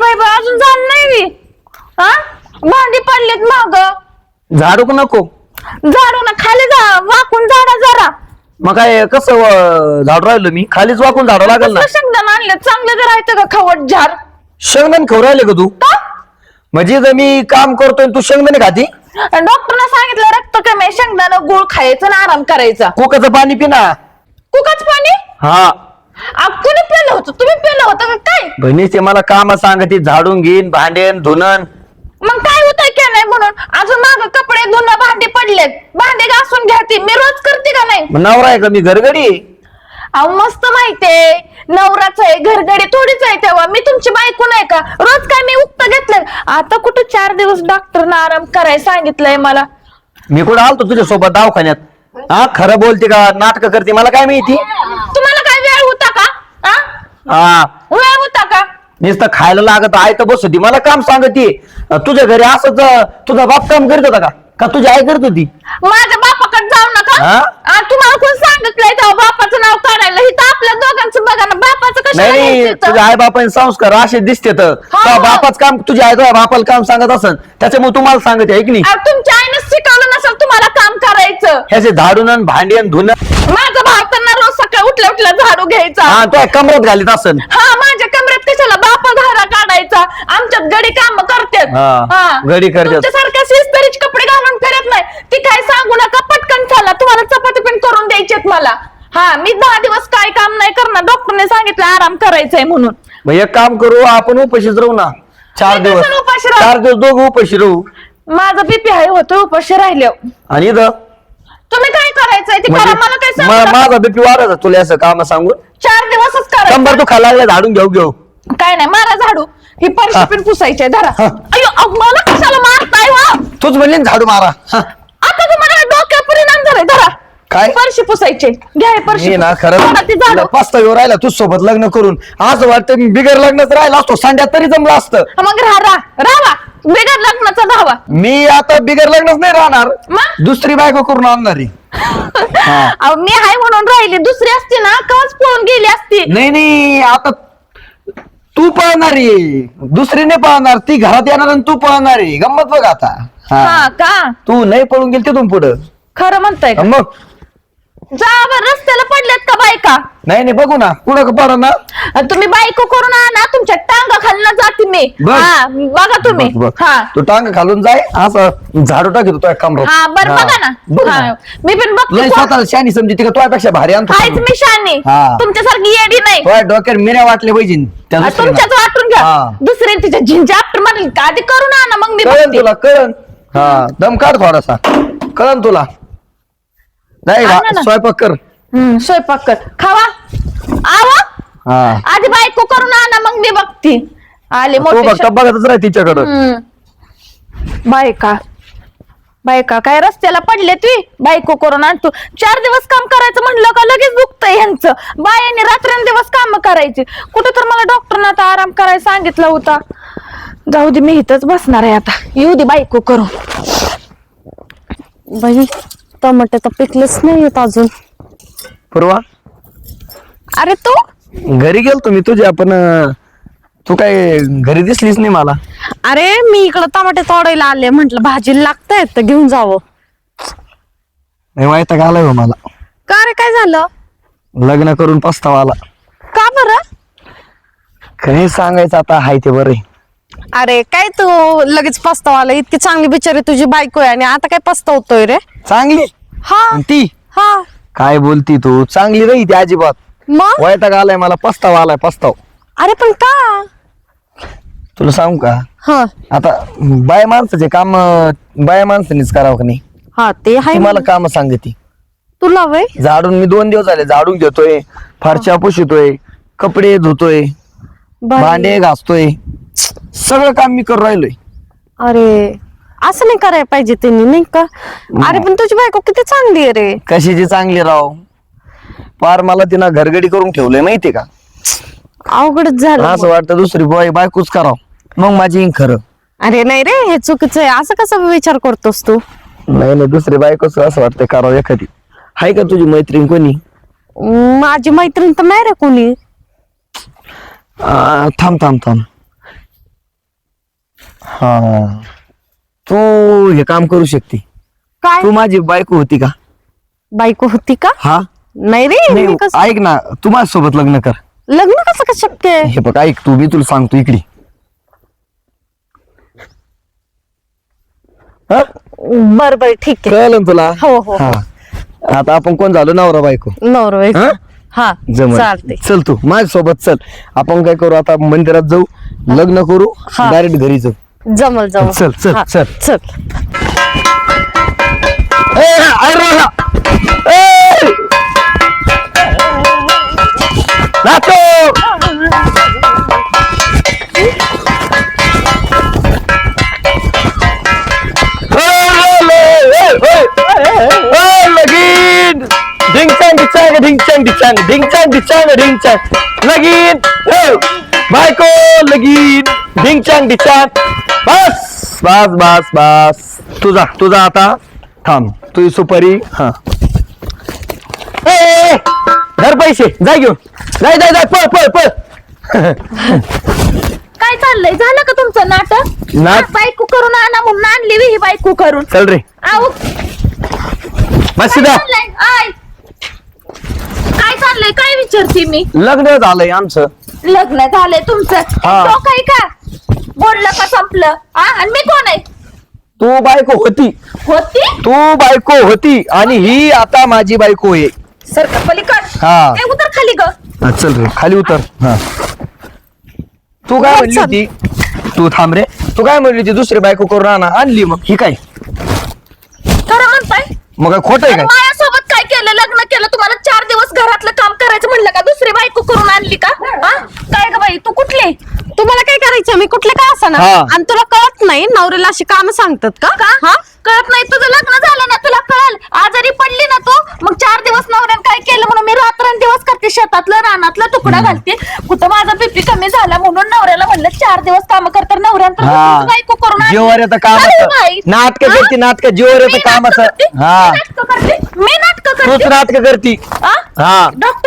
Bye bye अजून झालं नाही मी हा? भांडी पडलेत माग. झाडू का नको? झाडू ना खाली जा वाकून झाडा जरा. मग काय कसं अं, झाडू राहिलो मी? खालीच वाकून झाडू लागल ना? कसलं शेंगदाणा आणलं? चांगलं जर राहतं का खवट झार शेंगदाणे खाऊ राहिले का तू? का? म्हणजे जर मी काम करतोय आणि तू शेंगदाणे खाती? डॉक्टरने सांगितलं रक्त कमी आहे, शेंगदाणा गुळ खायचं आणि आराम करायचा. कोकाचं पाणी पिना. कुकाच पाणी? हा. आ, कुणी पेलं होतं? तुम्ही पेलं होतं का? काय? बहिणीचे मला काम सांगते झाडून घेईन भांडेन धुनन. मग काय होतंय की नाही म्हणून? अजून माग कपडे धुणं भांडी पडलेत. भांडे घासून घ्याती. मी रोज करते का नाही? मग नवरा आहे का? मी घरगडी. अहो मस्त माहितीये नवराच आहे घरगडी थोडीच आहे तेव्हा. मी तुमची बायको नाही का? रोज काय मी उक्त घेतलंय? आता कुठं चार दिवस डॉक्टरनं आराम करायला सांगितलंय मला. मी कुठं आलतो तुझ्या सोबत दवाखान्यात? हा खरं बोलते का? नाटक करते. मला काय माहिती? काय आ? हा. वेळ होता का? नुसतं खायला लागत आहे तर बस होती मला काम सांगते. तुझ्या घरी असंच अं, तुझा बाप काम करीत होता का? का तुझी आई करत होती? माझ्या बापाकडे जाऊ नका. हा? आ, तुम्हाला कोण सांगितलंय तेव्हा बापाचं नाव काढायला? इथं आपल्या दोघांचं बघा ना बापाचं कशाला नाही घ्यायचं इथं? तुझ्या आई बापाने संस्कार असे दिसते तर. हा. तुझ्या बापाच काम तुझ्या आई तुझ्या बापाला काम सांगत असन त्याच्यामुळे तुम्हाला सांगते ऐक नाही तुमच्या आईने शिकवलं नसेल तुम्हाला काम करायचं. ह्याचे झाडून आणि भांडी आणि धुणं. माझा त्यांना रोज सकाळी उठल्या उठल्या झाडू घ्यायचा. हा तो कमरात घालीत असन. हा माझ्या कमरेत कशाला बापा धारा काढायचा? आमच्यात गडी काम करतात. हा, गडी करतात. तुमच्यासारख्या शिस्तरीच कपडे घालून करत नाही. ती काय सांगू नका पटकन चला. तुम्हाला चपाती पण करून द्यायचेत मला. हा मी दहा दिवस काय काम नाही करणार. डॉक्टरने सांगितलं आराम करायचंय म्हणून. मग एक काम करू आपण उपाशीच राहू ना. चार मी दिवस. कशाला उपाशी राहू? चार दिवस दोघं उपाशी राहू. माझं बीपी हाय होतं उपाशी राहिले आणि इथं? तुम्ही काय करायचंय? ते करा म्हणजे मला काय मा-. माझा बीपी वाढायचा तुला असं काम सांगून चार दिवसच करायचं. कंबर तू लागला झाडून घेऊ घेऊ. काय नाही मारा झाडू. ही हा. पण पुसायची धरा. हा. अयो अहो, मला कशाला मारताय वा तूच म्हणली ना झाडू मारा. हा. आता तुम्हाला डोक्यात परिणाम झालाय धरा. काय? परशी पुसायचे घ्या हे परशी मी ना पुसा. थोडा ते झाडू. खरं पाच येऊ राहिला तू सोबत लग्न करून. असं वाटतं मी बिगर लग्नच राहिला असतो संध्या तरी जमलं असतं. हा, मग राहा राहा. राहा. बिगर लग्नाचा धावा. मी आता बिगर लग्नच नाही राहणार. मग? दुसरी बायको करून आणणार. आहे. हा. अहो, मी हाय म्हणून राहिली. दुसरी असती ना कवच पळून गेली असती. नाही नाही आता तू पळणार. आहे दुसरी नाही पळणार ती घरात येणार आणि तू पळणार. आहे गंमत बघ आता. हा. हा. का? तू नाही पळून गेल तिथून पुढं. खरं म्हणताय का? मग? जा बरं, रस्त्याला पडल्यात का बायका? नाही नाही बघू ना. पुढं पडा ना? आणि तुम्ही बायको करून आणा तुमच्या टांगा खालना जाते मी. बघ. हा बघा तुम्ही. बघ, बघ. हा. तू टांग घालून जाय असं झाडू टाकतो तो कमर हा बरं बघा ना. हा, मी पण बघते स्वतःला शानी समजते का तुझ्यापेक्षा भारी आणतो हायच मी शानी हा. तुमच्यासारखी येडी नाही. तुझ्या डोक्यात मिऱ्या वाटले पाहिजे त्या आ, दुसरीनं. तुमच्याच वाटून घ्या. हा. दुसरे तिच्या झिंजा आफ्टर म्हणेल का आधी करून आणा मग मी कळन बघते. तुला कळन हा. दम काढ थोडासा. कळन तुला. नाही आण बा, ना. स्वयंपाक कर. हम्म, स्वयंपाक कर. खावा. आवा. हा. आधी बायको करून आणा मग मी बघते. आले तू मोठे बघता बघतच राह तिच्याकडं. हम्म. बायका. बायका काय रस्त्याला पडले ती? बायको करून आणतो चार दिवस काम करायचं म्हणलं का लगेच दुखतंय ह्यांचं. बायाने रात्रंदिवस काम करायची. कुठं तर मला डॉक्टरना आता आराम करायला सांगितलं होता. जाऊ दे मी इथंच बसणार आहे आता. येऊ दे बायको करून. बाई. टमाटे तर पिकलेच नाही येत अजून. पूर्वा? अरे तू? घरी गेलतो मी तुझ्या पण अं, तू काय घरी दिसलीच नाही मला. अरे मी इकडं टमाटे तोडायला आले म्हंटल भाजीला लागतायत तर घेऊन जावं. नाही का आलाय बा मला. का रे काय झालं? लग्न करून पस्तावा आला. का बरं? काही सांगायचं आता हाय ते बरे अरे काय तू लगेच पस्तावा आला इतकी चांगली बिचारी तुझी बायको आहे आणि आता काय पस्तावतोय रे? चांगली? हा. आणि ती? हा. काय बोलती तू? चांगली नाही ती अजिबात. मग? वैताग आलाय मला पस्तावा आलाय पस्ताव. अरे पण का? तुला सांगू का? हा. आता बाय माणसाचे काम बाय माणसानेच करावं का नाही? हा ते हाय ती मला काम सांगते. तुला वय? झाडून मी दोन दिवस झाले झाडून घेतोय. फारच्या पुशितोय कपडे धुतोय. भांडे घासतोय. सगळं काम मी करून राहिलोय. अरे असं नाही करायला पाहिजे त्यांनी नाही का? अरे पण तुझी बायको किती चांगली आहे रे. कशाची चांगली राव? पार मला तिनं घरगडी करून ठेवलंय माहितीये का? अवघडच झालं असं वाटतं दुसरी बॉय बायकोच कराव. मग माझी इंग खरं. अरे नाही रे हे चुकीचं आहे. असं कसं विचार करतोस तू? नाही नाही दुसरी बायकोच असं वाटतं करावं एखादी. हाय का तुझी मैत्रीण कोणी? माझी मैत्रीण तर नाही रे कोणी. आ, थांब थांब थांब. हा. तू हे काम करू शकते. काय? तू माझी बायको होती का? बायको होती का? हा. नाही रे नाही, कसं ऐक ना तू माझ्यासोबत लग्न कर. लग्न कसं काय शक्य आहे? हे बघ ऐक तू मी तुला सांगतो इकडे. हा? बर बर ठीक आहे. कळलं ना तुला? हो हो. हा. आता आपण कोण झालो? नवरा बायको. नवरा हा? हा जमल. चालते चल तू माझ्यासोबत चल. आपण काय करू आता मंदिरात जाऊ लग्न करू हा. डायरेक्ट घरी जाऊ. जमल जमल चल, चल, हा, चल. चल ए, अरे राहा. ए! नाचो! ए, ए, ए, ए, ए, लगीन ढिंचांग ढिचांग ढिंचांग ढिचांग ढिंचांग ढिचांग ढिंचांग लगीन ए, बायको लगीन ढिंचांग ढिचांग बस बस बस बस. तुझा तुझा आता थांब. तुझी सुपारी हा. ए, धर पैसे जाय घेऊन. जाय जाय जाय पळ पळ पळ. काय चाललंय? झालं का तुमचं नाटक? नाट- हा, बायको करून आणा म्हणून आणली ही बायको करून. चल रे. आहो बस सीधा चाललंय? आय. काय चाललंय? काय विचारते मी? लग्न झालंय आमचं. लग्न झालंय तुमचं. हा. डोकं आहे का? बोललं का संपलं? हा आणि मी कोण आहे? तू बायको होती. होती? तू बायको होती आणि ही आता माझी बायको आहे. सर का पलीकड. हा. ए, उतर खाली ग. हा, चल रे खाली उतर. हा. तू काय म्हणली. होती? तू थांब रे. तू काय म्हणली होती? दुसरी बायको करून आणा. आणली मग. ही काय? खरं म्हणताय? मग काय खोट आहे काय? माझ्यासोबत काय केलं? लग्न केलं? तुम्हाला चार दिवस घरातलं काम करायचं म्हणलं का? दुसरी बायको करून आणली का? हा? काय ग बाई तू कुठले? तुम्हाला काय करायचं? मी कुठले काय असं ना हा. आणि तुला कळत नाही नवऱ्याला अशी काम सांगतात का? का? हा? कळत नाही तुझं लग्न झालं ना तुला कळल? आजारी पडली ना तू? मग चार दिवस नवऱ्यानं काय केलं म्हणून मी रात्रंदिवस करते शेतातलं रानातलं तुकडा घालते. कुठं माझा बीपी कमी झाला म्हणून नवऱ्याला म्हणलं चार दिवस काम करतात नवऱ्यानं तर हा. तुझं बायको करून आणली. जीवावर येतं अरे बाई. कामाचं नाटक हा? करते नाटक. जीवावर मी येतं नाटकं कामाचं करते? हा. मी नाटकं करते? मी नाटकं तूच करते नाटक करती? हा? डॉक्टरने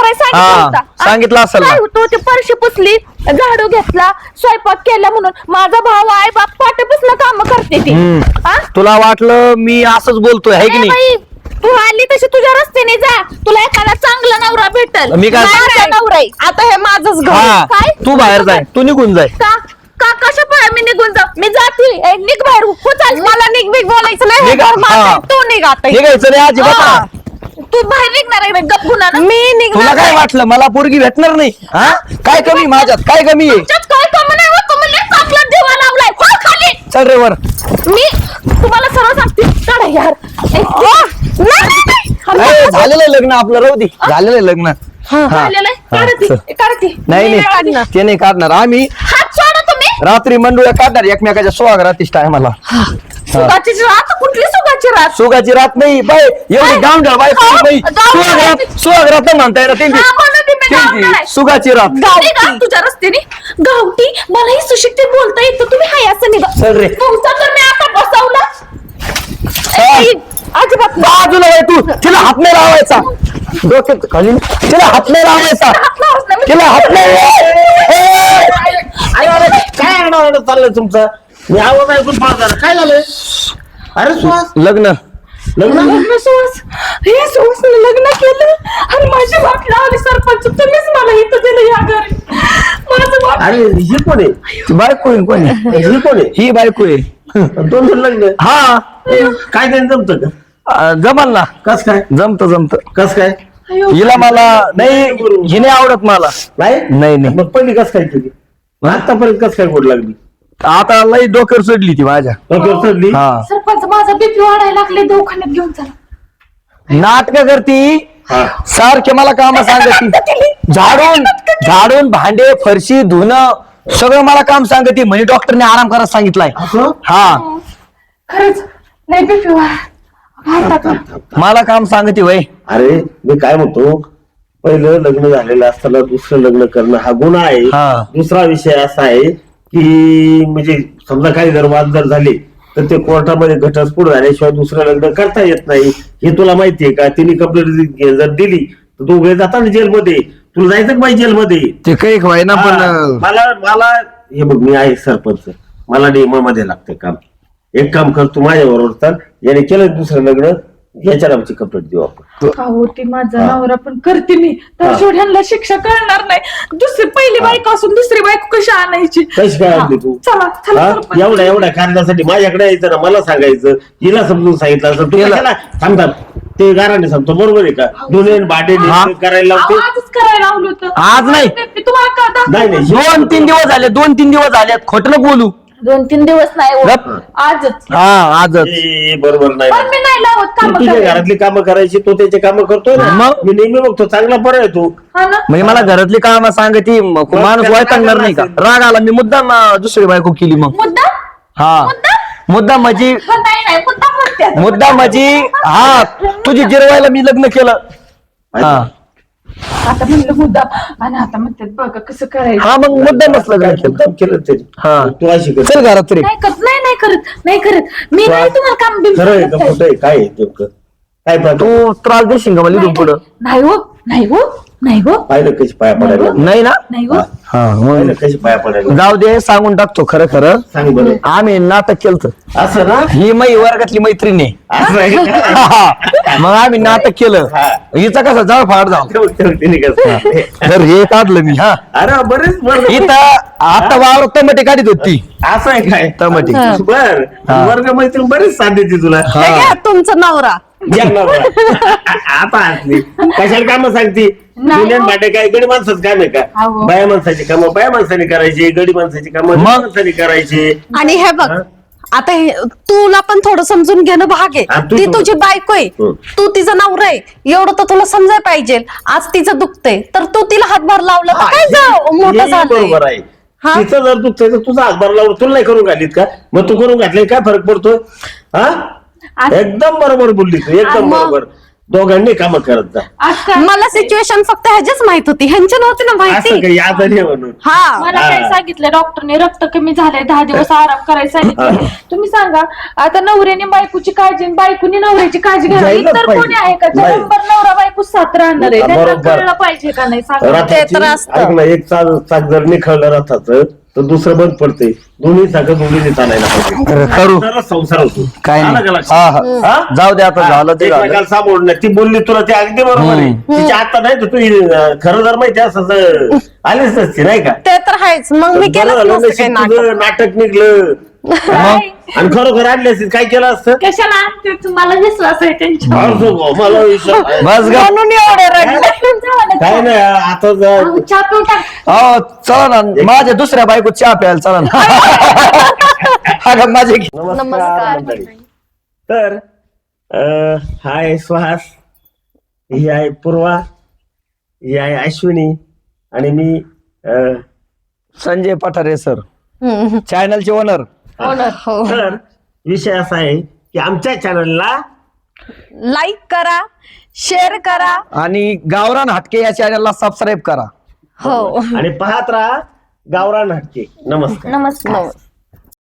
हा, सांगितलं होतं. आ? सांगितलं असेल ना. काय होतं ते परशी पुसली झाडू घेतला स्वयंपाक केला म्हणून माझा भाऊ आई बाप पाठपासून काम करते ती हम्म. आ? तुला वाटलं मी असंच बोलतोय है की ए नाही बाई, तू आली तशी तुझ्या रस्त्याने जा तुला एखादा चांगला नवरा भेटल मी काय- माझा नवरा आहे. आता हे माझंच घर हा काय? तू बाहेर जाय तू निघून जाय का का कशा पाय मी निघून जा मी जाते ए, निघ बाहेर हो चाल मला निघ बिग बोलायचं नाही हे निघा. घर माझं आहे. हा. तू निघ आता निघायचं नाही अजिबात हा. तू बाहेर निघणार आहे गप गुन्हा मी तुला निघणार काय नाही. वाटलं? मला पोरगी भेटणार नाही हा? काय कमी माझ्यात? काय कमी आहे? तुमच्यात काय कमी नाही होत? तुम्ही लय चांगला दिवा लावलाय. हो खाली. चल रे वर. मी तुम्हाला सरळ सांगते. काढा यार. ए, नाही, नाही, नाही. अरे, झालेलं आहे लग्न आपलं राहू दे. झालेलं आहे लग्न. हा. झालेलं आहे. हा, काढा ती, चल. काढा ती. नाही मी नाही. काढणार. ते नाही काढणार. आम्ही हात सोडा तुम्ही. रात्री मंडुळ्या काढणार एकमेकाच्या सुहागरातीच टायमाला. सुगाची रात कुठली सुगाची रात सुगाची रात नाही बाय एवढी गावंढळ बाय हो, नाही गावंढळ सुहागरात. सुहागरात नाही म्हणता येणार हा, म्हणून ती मी गावंढळ त्यांची आहे. सुगाची रात गावठी का तुझ्या रस्त्याने? गावठी मला ही सुशिक्षित बोलता येतं. तुम्ही हाय असं निघा. चल रे. तुमचा तर मी आता बसवला. हा. ए, अजिबात नाही. बाजूला तू. तिला हात नाही लावायचा. डोक्यात खाली. तिला हात नाही लावायचा. हात लावच नाही. तिला हात नाही. लावायचा. अरे अरे काय आरडाओरडा चाललंय तुमचं? मी आवाज ऐकून पाहणार काय झालंय? अरे सुहास. लग्न. लग्न? लग्न सुहास. हे सुहासने लग्न केलं आणि माझी वाट लावली सरपंच. तुम्हीच मला इथं दिलं या घरी. माझं वाट अरे ही कोण आहे? ती बायको आहे कोणी ही कोण आहे? ही बायको आहे. दोन दोन लग्न. हा. काय काय जमत का? अं, जमल ना. कस काय? जमत जमत. कस काय? अयो, हिला मला नाही ही नाही आवडत मला. नाही? नाही नाही. मग पहिली कस काय केली? आतापर्यंत कस काय गोड लागली? आता लई डोक्यावर चढली ती माझ्या. डोक्यावर चढली? हा. सरपंच माझा बीपी वाढायला लागले दवाखान्यात घेऊन चला. नाटक करती. हा. सारखे मला काम सांगती. झाडून झाडून भांडे फरशी धुणं सगळं मला काम सांगते. म्हणजे डॉक्टरने आराम करायला सांगितलाय. असं? हा. खरंच नाही बीपी वाढ मला काम सांगते वय. अरे मी काय म्हणतो? पहिलं लग्न झालेलं असताना दुसरं लग्न करणं हा गुन्हा आहे. हा. दुसरा विषय असा आहे की म्हणजे समजा काही जर वाद जर झाले तर ते कोर्टामध्ये घटस्फोट झाल्याशिवाय दुसरं लग्न करता येत नाही. हे तुला माहितीये का? तिने कंप्लेंट जर दिली तर दोघे जातात जेलमध्ये. तुला जायचं का बाई जेलमध्ये. ते काही व्हाय ना पण मला मला हे बघ मी आहे सरपंच. मला नियमा मध्ये लागते काम. एक काम कर तू माझ्या बरोबर चाल. याने केलं दुसरं लग्न. याच्यावर आमची कंप्लेंट देऊ आपण. का होती माझा नवरा पण करते मी. तर हा. शेवट्यांना शिक्षा कळणार नाही. दुसरी पहिली बायको असून दुसरी बायको कशी आणायची? कशी काय आणली हा. तू चला चला हा? सरपंच. एवढ्या एवढ्या कारणासाठी माझ्याकडे यायचं ना मला सांगायचं हिला समजून सांगितलं असं तू कशाला थांबतात ते गाराने सांगतो बरोबर आहे का? दोन्ही भांडे हा. करायला अहो, लावते. आजच करायला लावलं होतं. आज नाही. मी तुम्हाला का दाखवू? नाही नाही. दोन तीन दिवस झाले दोन तीन दिवस झाले खोटं नको बोलू. दोन तीन दिवस नाही हो. आजच. हा आजच. बरोबर नाही. पण मी नाही लावत तू काम तुझ्या घरातली कामं करायची तो त्याचे कामं करतोय ना. मग? मी नेहमी बघतो चांगला बरं आहे तू. हा ना. म्हणजे मला घरातली काम सांगती मग माणूस त्याला वैतागणार राग नाही का. राग आला मी मुद्दाम अं, दुसरी बायको केली मग. मुद्दा हा. मुद्दा मुद्दा म्हणजे हा, नाही नाही मुद्दा मुद्दा म्हणजे हा तुझी जिरवायला मी लग्न केलं. हा. आता म्हणलं मुद्दा आणि आता म्हणतात बघा कसं करायचं. हा मग मुद्दामच लग्न केलं मुद्दाम केलं तरी. हा. तू अशी कर. चल घरात तरी. नाही करत नाही नाही करत नाही करत. मी नाही तुम्हाला काम बिम खरं आहे करत का आहे. खोटं आहे? काय आहे नेमकं? काय पाहतो? तू त्रास देशील का मला इथून पुढं? नाही हो नाही हो. नाही पाहिलं कशी पाया पडायला. नाही ना? नाही हो मग कशी पाया पडायला. जाऊ दे सांगून टाकतो खरं खरं. सांग बरं. आम्ही नाटक केलं असं ना? ही मै वर्गातली मैत्रीण. आहे असं आहे का? मग आम्ही नाटक केलं. हा. हिचा कसा जळ फाड जाऊ. ठेव, ठेव, तिने कसं. तर हे काढलं मी हा. अरे बरेच बरं इथं आता वावर टमाटे काढीत होती. असं आहे काय? टमाटे बर. हा. वर्ग मैत्रीण बरेच साथ देते तुला हा. तुमचा नवरा. या ना बरं. आता हसली कशाला काम सांगती? नाही. भांडे काय? गडी माणसाच काम आहे का. बाया माणसाची कामं बाया माणसाने करायची गडी माणसाची कामं? माणसाने करायची. आणि हे बघ हा? आता हे तुला पण थोडं समजून घेणं भाग हा, आहे तू तुझी बायको आहे. हं. तू तिचा नवरा आहे. एवढं तर तुला समजायला पाहिजे. आज तिचं दुखतंय. तर तू तिला हातभार लावला तर काय जाऊ मोठं हे बरोबर आहे. हा? तिचं जर दुखतंय तर तुझा हातभार लावून तुला नाही करून घालीत का? मग तू करून घातले काय फरक पडतोय? हा? आज- एकदम बरोबर बोलली तू एकदम मग- बरोबर. दोघांनी काम करत जा. मला सिच्युएशन फक्त ह्याचीच माहीत होती. ह्यांची नव्हती ना असं माहिती काही याद नाही म्हणून. हा. मला काय हा. सांगितलं? डॉक्टरने रक्त कमी झालंय दहा दिवस आराम करायला सांगितलं. तुम्ही सांगा आता नवऱ्याने बायकोची काळजी आणि बायकोनी नवऱ्याची काळजी घ्यावी. घ्यायलाच तर पाहिजे. कोणी आहे का? नाही. नंबर नवरा बायको साथ राहणार आहे त्यांना बरोबर. कळलं पाहिजे का नाही? सांगा. रथाची तर असतं. ऐक ना एक चाक चाक जर निखळलं रथाचं तर दुसरं बंद पडते दोन्ही चाक दोन्ही चालायला पाहिजे. खरं, करू. तरच संसार होतो. काय आलं नाही. का लक्षात? हा. हा? हा? जाऊ दे आता झालं ते झालं. एकमेकाला सामोरं नाही. ती बोलली तुला ते अगदी बरोबर आहे. तिच्या आता नाही तर तू अं, खरं जर माहिती असं तर आलीच नसती नाही का? ते तर आहेच. मग मी बरं केलं झालं नशीब तुझं नाटक निघलं. काय? आणि खरोखर आणली असती काय केलं असतं कशाला तुम्हाला विश्वास आहे त्यांच्यावर असो बुवा, मला विश्वास आहे. बस ग म्हणून एवढे रडले काय नाही आता जर अहो, चहा पिऊन टाक. हो चला ना माझ्या दुसऱ्या बायको चहा प्यायला चला ना अगं माझे नमस्कार नमस्कार. मंडळी. तर अं, हाय सुहास ही आहे पूर्वा ही आहे अश्विनी आणि मी अं, संजय पठारे सर हम्म. चॅनलचे ओनर हो तर विषय असा आहे की आमच्या चॅनलला लाईक करा शेअर करा. आणि गावरान हटके या चॅनलला सबस्क्राईब करा. हो. आणि पाहत राहा गावरान हटके. नमस्कार. नमस्कार.